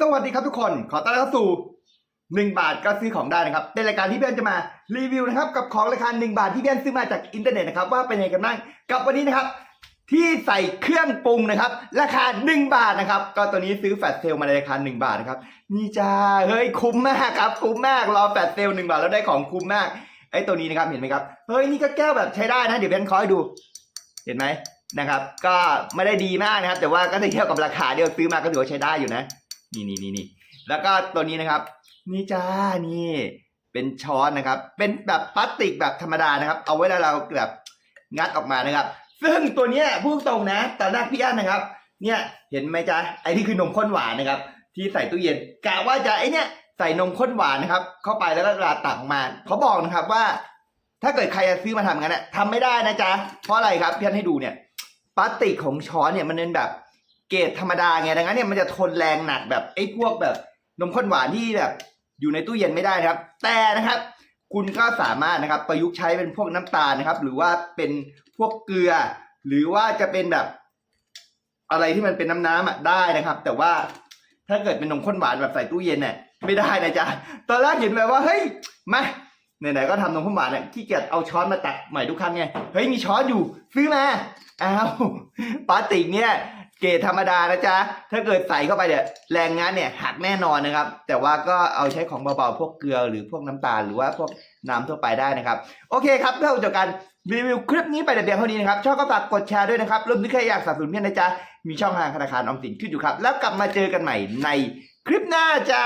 สวัสดีครับทุกคน ขอต้อนรับเข้าสู่ 1 บาทก็ซื้อของได้นะครับ เป็นรายการที่เพื่อนจะมารีวิวนะครับกับของราคา 1 บาทที่เพื่อนซื้อมาจากอินเทอร์เน็ตนะครับว่าเป็นยังไงกันบ้างกับวันนี้นะครับ ที่ใส่เครื่องปรุงนะครับ ราคา 1 บาทนะครับ ก็ตัวนี้ซื้อแฟลชเซลมาในราคา 1 บาทนะครับนี่จ้าเฮ้ยคุ้มมากครับคุ้มมากรอแฟลชเซล1บาทแล้วได้ของคุ้มมากไอ้ตัวนี้นะครับเห็นไหมครับเฮ้ยนี่ก็แก้วแบบใช้ได้นะ เดี๋ยวเพื่อนขอให้ดู เห็นไหมนะครับ ก็ไม่ได้ดีมากนะครับ แต่ว่าก็ถ้เทียบกับราคาเดียวซื้อมาก็ถือว่าใช้ได้อยู่นะ นี่นี่นี่นี่แล้วก็ตัวนี้นะครับ นี่จ้านี่เป็นช้อนนะครับ เป็นแบบพลาสติกแบบธรรมดานะครับ เอาไว้แล้วเราแบบงัดออกมานะครับ ซึ่งตัวเนี้ยพูดตรงนะตอนแรกพี่อันนะครับ เนี่ยเห็นไหมจ๊ะไอ้นี่คือนมข้นหวานนะครับ ที่ใส่ตู้เย็นกะว่าจะไอ้เนี่ยใส่นมข้นหวานนะครับ เข้าไปแล้วก็เวลาตักออกมาเขาบอกนะครับว่า ถ้าเกิดใครจะซื้อมาทำงั้นน่ะทำไม่ได้นะจ๊ะเพราะอะไรครับพี่อันให้ดูเนี่ยพลาสติกของช้อนเนี่ยมันเป็นแบบ เกรดธรรมดาไงดังนั้นเนี่ยมันจะทนแรงหนักแบบไอ้พวกแบบนมข้นหวานที่แบบอยู่ในตู้เย็นไม่ได้นะครับ แต่นะครับ คุณก็สามารถนะครับประยุกต์ใช้เป็นพวกน้ำตาลนะครับ หรือว่าเป็นพวกเกลือ หรือว่าจะเป็นแบบ อะไรที่มันเป็นน้ำน้ำอะได้นะครับ แต่ว่าถ้าเกิดเป็นนมข้นหวานแบบใส่ตู้เย็นเนี่ยไม่ได้นะจ๊ะตอนแรกเห็นแบบว่าเฮ้ยมาไหนๆก็ทำนมข้นหวานเนี่ยขี้เกียจเอาช้อนมาตักใหม่ทุกครั้งไงเฮ้ยมีช้อนอยู่ซื้อมาอ้าวพลาสติกเนี่ย เกรดธรรมดานะจ๊ะ ถ้าเกิดใส่เข้าไปเนี่ยแรงงานเนี่ยหักแน่นอนนะครับ แต่ว่าก็เอาใช้ของเบาๆ พวกเกลือหรือพวกน้ำตาลหรือว่าพวกน้ำทั่วไปได้นะครับ โอเคครับเพื่อจบกันรีวิวคลิปนี้ไปแต่เพียงเท่านี้นะครับ ชอบก็ฝากกดแชร์ด้วยนะครับรวมถึงใครอยากสนับสนุนเพื่อนนะจ๊ะ มีช่องทางธนาคารออมสินขึ้นอยู่ครับ แล้วกลับมาเจอกันใหม่ในคลิปหน้าจ้า